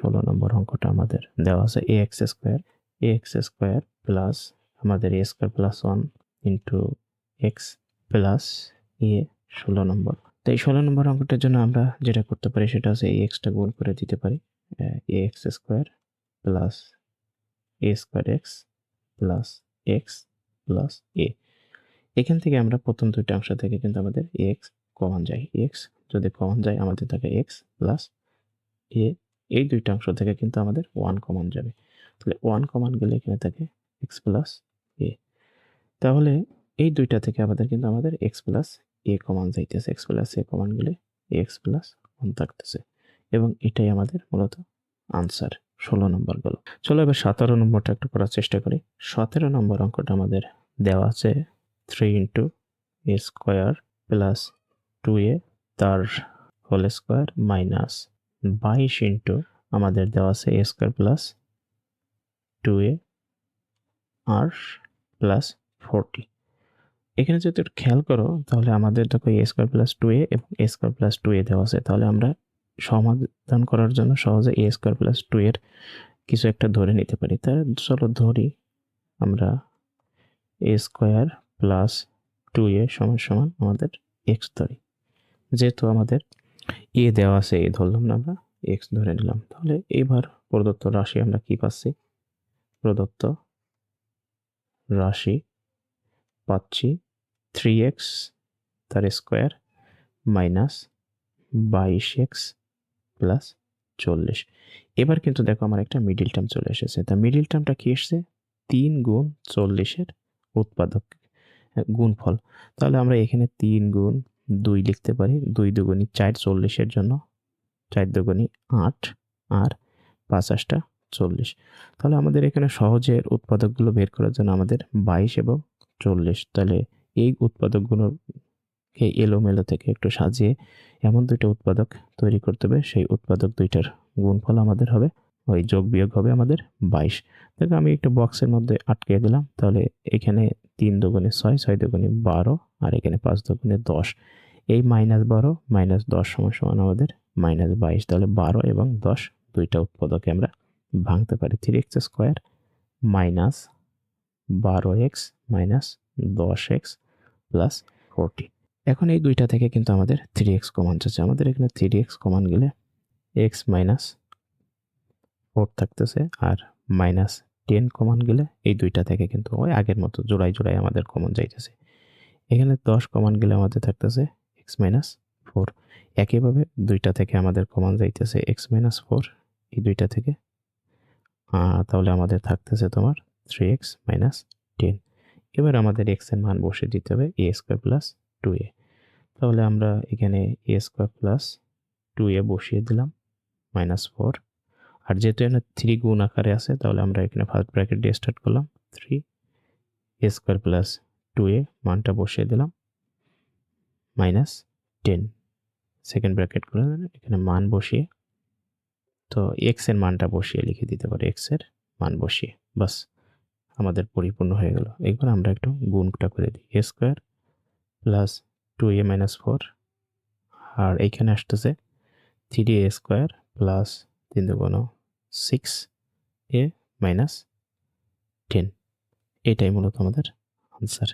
ষোলো নম্বর অঙ্কটা আমাদের দেওয়া আছে a x square a x square plus আমাদের a square plus one into x plus a ষোলো নম্বর। তো এই ষোলো নম্বর অঙ্কটার জন্য আমরা যেটা করতে পারি সেটা হচ্ছে এই এক্সটা গুণ করে দিতে পারি। A x square plus a square x plus x plus a এখান থেকে আমরা প্রথম দুইটা অংশ থেকে কিন্তু আমাদের এক্স কমন যায়। এক্স যদি কমন যায়, আমাদের থাকে এক্স প্লাস এ এই দুইটা অংশ থেকে কিন্তু আমাদের ওয়ান কমন যাবে। তাহলে ওয়ান কমন গেলে এখানে থাকে এক্স প্লাস এ তাহলে এই দুইটা থেকে আমাদের কিন্তু আমাদের এক্স প্লাস এ কমন যাইতেছে। এক্স প্লাস এ কমন গেলে এক্স প্লাস ওয়ান থাকতেছে। এবং এটাই আমাদের মূলত আনসার ষোলো নম্বর গেল। চলো এবার সতেরো নম্বরটা একটু করার চেষ্টা করি। সতেরো নম্বর অঙ্কটা আমাদের দেওয়া আছে three into a square plus two a তার হোল স্কোয়ার মাইনাস বাইশ ইন্টু আমাদের দেওয়া আছে a square plus two a R plus forty. এখানে যদি একটু খেয়াল করো, তাহলে আমাদের দেখো a square plus two a এবং a square plus two a দেওয়া আছে। তাহলে আমরা সমাধান করার জন্য সহজে এ স্কোয়ার প্লাস টু এর কিছু একটা ধরে নিতে পারি। তাহলে চলো ধরি আমরা a square plus two a সমান সমান আমাদের এক্স ধরি। যেহেতু আমাদের এ দেওয়া আছে, এ ধরলাম না আমরা, এক্স ধরে নিলাম। তাহলে এবার প্রদত্ত রাশি আমরা কি পাচ্ছি? প্রদত্ত রাশি পাচ্ছি থ্রি এক্স তার স্কোয়ার মাইনাস বাইশ এক্স প্লাস চল্লিশ। এবার কিন্তু দেখো আমার একটা মিডিল টার্ম চলে এসেছে। তা মিডিল টার্মটা কি এসছে? তিন গুণ চল্লিশের উৎপাদক, গুণফল। তাহলে আমরা এখানে তিন গুণ দুই লিখতে পারি। দুই দুগুণি চার চল্লিশের জন্য চার দুগুণি আট আর পাঁচ চল্লিশ। তাহলে আমাদের এখানে সহজের উৎপাদকগুলো বের করার জন্য আমাদের বাইশ এবং চল্লিশ। তাহলে এই উৎপাদকগুলোকে এলোমেলো থেকে একটু সাজিয়ে এমন দুইটা উৎপাদক তৈরি করতে হবে, সেই উৎপাদক দুইটার গুণফল আমাদের হবে, ওই যোগ বিয়োগ হবে আমাদের বাইশ। দেখো আমি একটা বক্সের মধ্যে আটকে দিলাম, তাহলে এখানে তিন দুগুণে ছয় ছয় দুগুণে বারো আর এখানে পাঁচ দুগুণে দশ। এই মাইনাস বারো, মাইনাস দশ সমান সমান আমাদের মাইনাস বাইশ, তাহলে বারো এবং দশ, দুইটা উৎপাদকে আমরা ভাঙতে পারি থ্রি এক্স স্কোয়ার মাইনাস বারো এক্স মাইনাস দশ এক্স প্লাস ফোরটি এখন এই দুইটা থেকে কিন্তু আমাদের থ্রি এক্স কমান যাচ্ছে। আমাদের এখানে থ্রি এক্স কমান গেলে এক্স মাইনাস ফোর থাকতেছে আর মাইনাস টেন কমান গেলে এই দুইটা থেকে কিন্তু ওই আগের মতো জোড়াই জোড়াই আমাদের কমন যাইতেছে। এখানে দশ কমান গেলে আমাদের থাকতেছে এক্স মাইনাস ফোর একইভাবে দুইটা থেকে আমাদের কমন যাইতেছে এক্স মাইনাস ফোর এই দুইটা থেকে। তাহলে আমাদের থাকতেছে তোমার থ্রি এক্স মাইনাস টেন এবার আমাদের এক্সের মান বসে দিতে হবে a square plus two a তাহলে আমরা এখানে a square plus two a বসিয়ে দিলাম মাইনাস ফোর আর যেহেতু এখানে থ্রি গুণ আকারে আছে, তাহলে আমরা এখানে ফার্স্ট ব্র্যাকেট দিয়ে স্টার্ট করলাম। Three a square plus two a মানটা বসিয়ে দিলাম। Minus ten. সেকেন্ড ব্র্যাকেট করে এখানে মান বসিয়ে, তো এক্সের মানটা বসিয়ে লিখে দিতে পারি এক্সের মান বসিয়ে। বাস, আমাদের পরিপূর্ণ হয়ে গেল। এবার আমরা একটু গুণটা করে দিই। A square plus two a minus four আর এইখানে আসতেছে থ্রি এ স্কোয়ার প্লাস তিন দুগুণ সিক্স এ মাইনাস টেন এটাই মূলত আমাদের আনসার